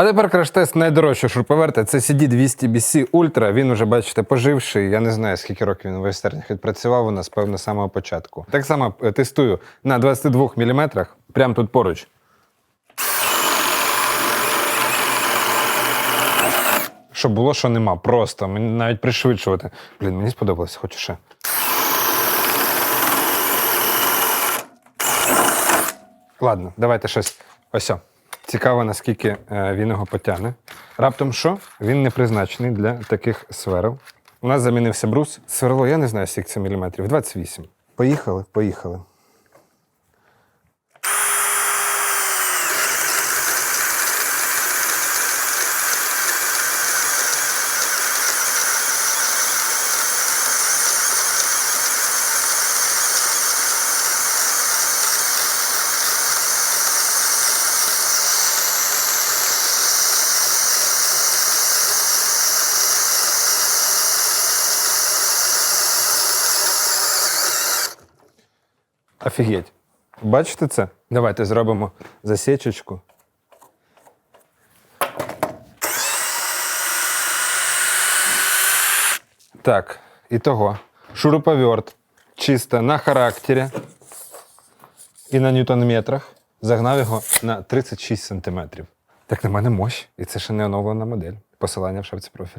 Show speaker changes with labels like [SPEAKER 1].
[SPEAKER 1] А тепер краш-тест найдорожчого шуруповерта. Це CD200BC Ultra. Він уже, бачите, поживший. Я не знаю, скільки років він в майстернях відпрацював у нас, певно, з самого початку. Так само е, тестую на 22 мм, прямо тут поруч. Щоб було, що нема. Просто. Мені навіть пришвидшувати. Блін, мені сподобалося, хочу ще. Ладно, давайте щось. Ось. Цікаво, наскільки е, він його потягне. Раптом що? Він не призначений для таких сверл. У нас замінився брус. Сверло, я не знаю, скільки це міліметрів. 28. Поїхали, поїхали. Офігеть. Бачите це? Давайте зробимо засічечку. Так, і того. Шуруповерт. Чисто на характері і на ньютон-метрах. Загнав його на 36 см. Так на мене мощ. І це ще не оновлена модель. Посилання в шапці профілю.